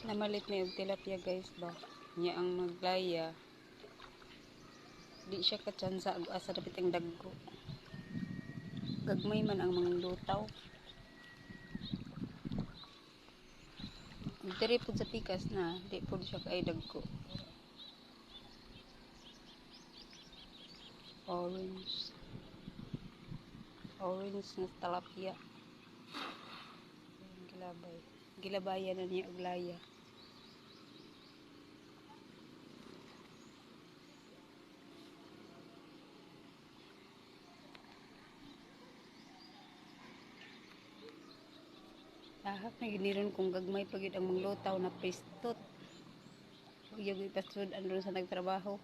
Namalit na yung tilapia guys ba. Niya ang maglaya. Di siya katsansa ag asa dapat ang dagko. Gagmay man ang mga lutaw. Diri po sa pikas na, di po siya kay dagko. Orange. Orange na tilapia. Gilabay. Gilabayan na niya og laya. Lahap na giniron kung gagmay pagid ang mga lutaw na pistot. Yung ipasud ano sa nagtrabaho.